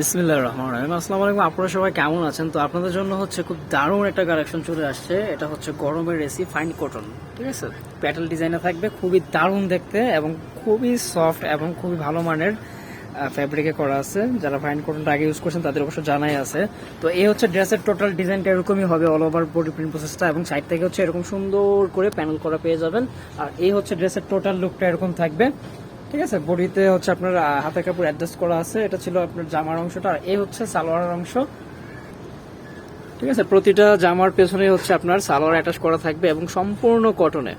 বিসমিল্লাহ রহমান রহিম। আসসালামু আলাইকুম, আপনারা সবাই কেমন আছেন? তো আপনাদের জন্য হচ্ছে খুব দারুণ একটা কালেকশন চলে আসছে। এটা হচ্ছে গরমের এসি ফাইন কটন ঠিক আছে? প্যাটেল ডিজাইনে থাকবে, খুবই দারুণ দেখতে এবং খুবই সফট এবং খুবই ভালো মানের ফ্যাব্রিকে করা আছে। যারা ফাইন কটনটা আগে ইউজ করছেন, তাদের অবশ্য জানাই আছে। তো এই হচ্ছে ড্রেসের টোটাল ডিজাইনটা এরকমই হবে অল ওভার বডি প্রিন্ট প্রসেসটা এবং সাইড থেকে হচ্ছে এরকম সুন্দর করে প্যানেল করা পেয়ে যাবেন। আর এই হচ্ছে ড্রেসের টোটাল লুকটা এরকম থাকবে। ঠিক আছে, বডিতে হচ্ছে আপনার হাতের কাপড় অ্যাডজাস্ট করা আছে, এটা ছিল আপনার জামার অংশটা, আর এই হচ্ছে সালোয়ারের অংশ। ঠিক আছে, প্রতিটা জামার পেছনে হচ্ছে আপনার সালোয়ার অ্যাটাচ করা থাকবে এবং সম্পূর্ণ কটনে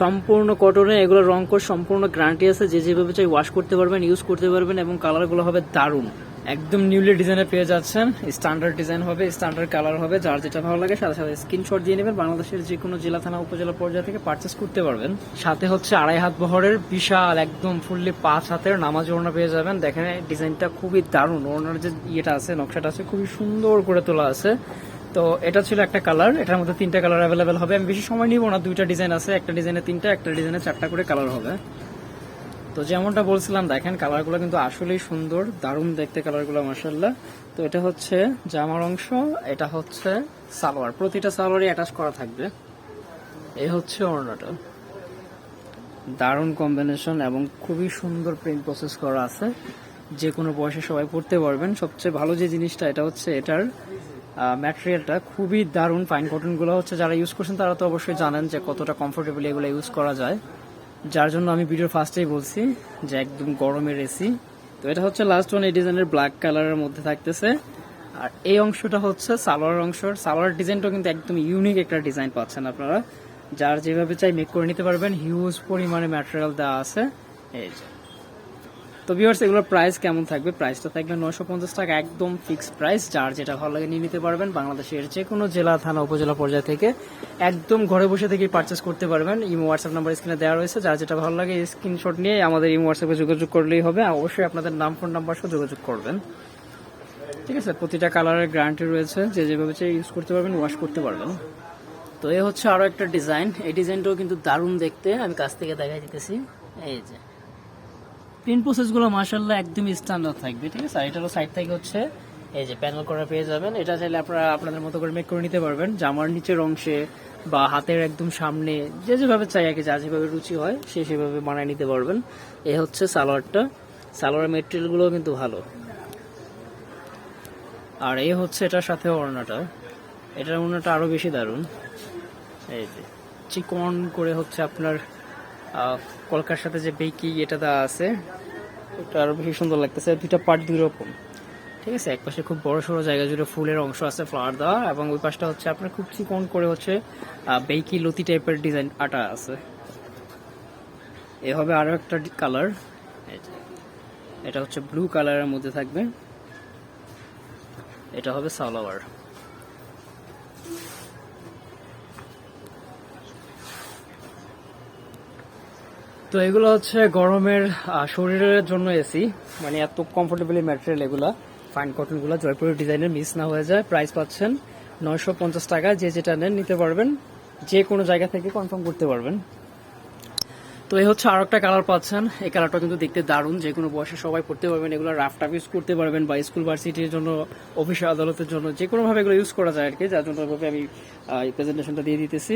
সম্পূর্ণ কটনে এগুলো রং কর সম্পূর্ণ গ্যারান্টি আছে, যে যেভাবে চাই ওয়াশ করতে পারবেন ইউজ করতে পারবেন এবং কালারগুলো হবে দারুণ। একদম নিউলি ডিজাইনে পেয়ে যাচ্ছেন। স্ট্যান্ডার্ড ডিজাইন হবে স্ট্যান্ডার্ড কালার হবে, যার যেটা ভালো লাগে সাথে সাথে স্ক্রিনশট দিয়ে নেবেন। বাংলাদেশের যে কোনো জেলা, থানা, উপজেলা, পর্যায়ে থেকে পারচেস করতে পারবেন। সাথে হচ্ছে আড়াই হাত বহরের বিশাল, একদম ফুললি পাঁচ হাতের নামাজ ওড়না পেয়ে যাবেন। দেখেন ডিজাইনটা খুবই দারুণ। ওড়নার যে ইয়েটা আছে, নকশাটা আছে, খুবই সুন্দর করে তোলা আছে। তো এটা ছিল একটা কালার এটার মধ্যে তিনটা কালার অ্যাভেলেবেল হবে। আমি বেশি সময় নিব না, দুইটা ডিজাইন আছে, একটা ডিজাইনে তিনটা, একটা ডিজাইনে চারটা করে কালার হবে। তো যেমনটা বলছিলাম, দেখেন কালারগুলো কিন্তু আসলেই সুন্দর, দারুণ দেখতে কালারগুলো মার্শাল্লাহ তো এটা হচ্ছে জামার অংশ, এটা হচ্ছে সালোয়ার, প্রতিটা সালোয়ারই অ্যাটাচ করা থাকবে। এই হচ্ছে ওড়নাটা। দারুণ কম্বিনেশন এবং খুবই সুন্দর প্রিন্ট প্রসেস করা আছে। যে কোনো বয়সে সবাই পড়তে পারবেন। সবচেয়ে ভালো যে জিনিসটা, এটা হচ্ছে এটার ম্যাটেরিয়ালটা খুবই দারুণ ফাইন কটনগুলো হচ্ছে যারা ইউজ করছেন, তারা তো অবশ্যই জানেন যে কতটা কমফোর্টেবলি এগুলো ইউজ করা যায়। যার জন্য আমি ভিডিওর ফার্স্টেই বলছি যে একদম গরমের এসি তো এটা হচ্ছে লাস্ট ওয়ান এই ডিজাইনের ব্ল্যাক কালারের মধ্যে থাকতেছে। আর এই অংশটা হচ্ছে সালোয়ার অংশ। সালোয়ার ডিজাইনটাও কিন্তু একদম ইউনিক একটা ডিজাইন পাচ্ছেন আপনারা। যার যেভাবে চাই মেক করে নিতে পারবেন। হিউজ পরিমাণে ম্যাটেরিয়াল দেওয়া আছে। এই যে। তো ভিউয়ার্স এগুলোর প্রাইস কেমন থাকবে? প্রাইসটা থাকবে নশো পঞ্চাশ টাকা, একদম ফিক্সড প্রাইস যার যেটা ভালো লাগে নিয়ে নিতে পারবেন। বাংলাদেশের যে কোনো জেলা, থানা, উপজেলা পর্যায় থেকে একদম ঘরে বসে থেকেই পারচেস করতে পারবেন। ইমো হোয়াটসঅ্যাপ নাম্বার স্ক্রিনে দেওয়া রয়েছে। যার যেটা ভালো লাগে স্ক্রিনশট নিয়ে আমাদের ইমো হোয়াটসঅ্যাপে যোগাযোগ করলেই হবে। অবশ্যই আপনাদের নাম ফোন নাম্বার সহ যোগাযোগ করবেন। ঠিক আছে, প্রতিটা কালারের গ্যারান্টি রয়েছে। যে যেভাবে চাই ইউজ করতে পারবেন ওয়াশ করতে পারবেন। তো এ হচ্ছে আরও একটা ডিজাইন এই ডিজাইনটাও কিন্তু দারুণ দেখতে। আমি কাছ থেকে দেখাই দিতেছি। এই যে প্রিন্ট প্রসেসগুলো মার্শাল্লাহ একদমই স্ট্যান্ডার্ড থাকবে, ঠিক আছে? আর এটারও সাইড থেকে হচ্ছে এই যে প্যানেল করা পেয়ে যাবেন। এটা চাইলে আপনারা আপনাদের মতো করে মেক করে নিতে পারবেন। জামার নিচের অংশে বা হাতের একদম সামনে যে যেভাবে চাই কি, যা যেভাবে রুচি হয়, সে সেভাবে বানায় নিতে পারবেন। এ হচ্ছে সালোয়ারটা। সালোয়ার মেটেরিয়ালগুলো কিন্তু ভালো। আর এই হচ্ছে এটার সাথে ওড়নাটা। এটার ওড়নাটা আরও বেশি দারুণ। এই যে, চিকন করে হচ্ছে আপনার কলকার সাথে যে বেকি এটা দেওয়া আছে ওটা আরও বেশি সুন্দর লাগতেছে। দুইটা পার্ট দুই রকম। ঠিক আছে? এক পাশে খুব বড় সড়ো জায়গা জুড়ে ফুলের অংশ আছে ফ্লাওয়ার দেওয়া, এবং ওই পাশটা হচ্ছে আপনার খুব চিকন করে হচ্ছে বেকি লতি টাইপের ডিজাইন আটা আছে। এ হবে আরও একটা কালার এটা হচ্ছে ব্লু কালারের মধ্যে থাকবে। এটা হবে সালোয়ার। তো এগুলো হচ্ছে গরমের শরীরের জন্য এসি মানে এত কমফোর্টেবলি ম্যাটেরিয়াল এগুলা ফাইন কটনগুলা, জয়পুরের ডিজাইনের মিস না হয়ে যায়। প্রাইস পাচ্ছেন নয়শো পঞ্চাশ টাকা। যে যেটা নেন নিতে পারবেন। যে কোনো জায়গা থেকে কনফার্ম করতে পারবেন। তো এই হচ্ছে আর একটা কালার পাচ্ছেন। এই কালারটা কিন্তু দেখতে দারুণ। যে কোনো বয়সে সবাই পড়তে পারবেন, এগুলো রাফ টাফ ইউজ করতে পারবেন বা স্কুল ভার্সিটির জন্য অফিস আদালতের জন্য, যে কোনোভাবে এগুলো ইউজ করা যায় আর কি যার জন্য আমি প্রেজেন্টেশনটা দিয়ে দিতেছি।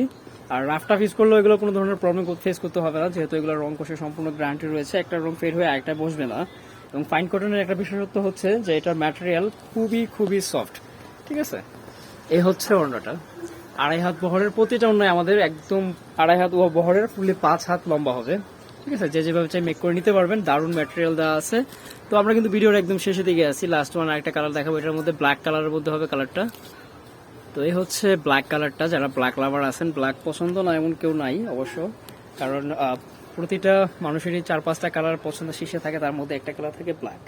আর রাফ টাফ ইউজ করলেও এগুলো কোনো ধরনের প্রবলেম ফেস করতে হবে না, যেহেতু এগুলো রং কোষে সম্পূর্ণ গ্যারান্টি রয়েছে। একটা রং ফেড হয়ে একটা বসবে না। এবং ফাইন কটনের একটা বিশেষত্ব হচ্ছে যে এটার ম্যাটেরিয়াল খুবই খুবই সফট ঠিক আছে? এই হচ্ছে ওড়নাটা। আড়াই হাত বহরের প্রতিটা অন্যায় আমাদের একদম আড়াই হাত বহরের ফুলে পাঁচ হাত লম্বা হবে। ঠিক আছে? যে যেভাবে চাই মেক করে নিতে পারবেন। দারুণ ম্যাটেরিয়াল দেওয়া আছে। তো আমরা কিন্তু ভিডিওর একদম শেষে দিকে আছি। লাস্ট ওয়ান আরেকটা কালার দেখাবো। এটার মধ্যে ব্ল্যাক কালারের মধ্যে হবে কালারটা তো এই হচ্ছে ব্ল্যাক কালারটা যারা ব্ল্যাক লাভার আছেন ব্ল্যাক পছন্দ না এমন কেউ নাই অবশ্য। কারণ প্রতিটা মানুষেরই চার পাঁচটা কালার পছন্দ শীর্ষে থাকে, তার মধ্যে একটা কালার থাকে ব্ল্যাক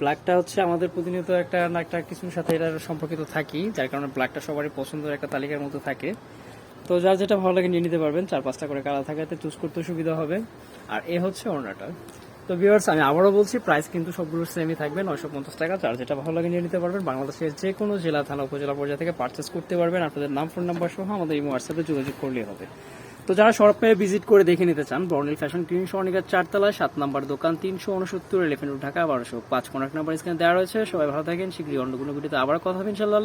ব্ল্যাকটা হচ্ছে আমাদের প্রতিনিয়ত একটা না একটা কিছুর সাথে এটা সম্পর্কিত থাকি, যার কারণে ব্ল্যাকটা সবারই পছন্দের একটা তালিকার মতো থাকে। তো যার যেটা ভালো লাগে নিয়ে নিতে পারবেন, চার পাঁচটা করে কালার থাকাতে চুজ করতে সুবিধা হবে। আর এ হচ্ছে ওড়নাটা। তো ভিউয়ার্স আমি আবারও বলছি প্রাইস কিন্তু সবগুলো সেমই থাকবে, নয়শো পঞ্চাশ টাকা। যার যেটা ভালো লাগে নিয়ে নিতে পারবেন, বাংলাদেশের যে কোনো জেলা, থানা, উপজেলা পর্যায়ে থেকে পারচেস করতে পারবেন। আপনাদের নাম ফোন নাম্বার সহ আমাদের এই হোয়াটসঅ্যাপে যোগাযোগ করলেই হবে। তো যারা শপে ভিজিট করে দেখে নিতে চান, বর্ণিল ফ্যাশন তিনশো অনেকের চারতলায়, সাত নম্বর দোকান, তিনশো উনসত্তর এলিফেন্ট ঢাকা, বারোশো পাঁচ কন্ট্যাক্ট নাম্বার স্ক্যান দেওয়া রয়েছে। সবাই ভালো থাকেন শীঘ্রই অন্য কোনো ভিডিওতে আবার কথা হবে ইনশাল্লাহ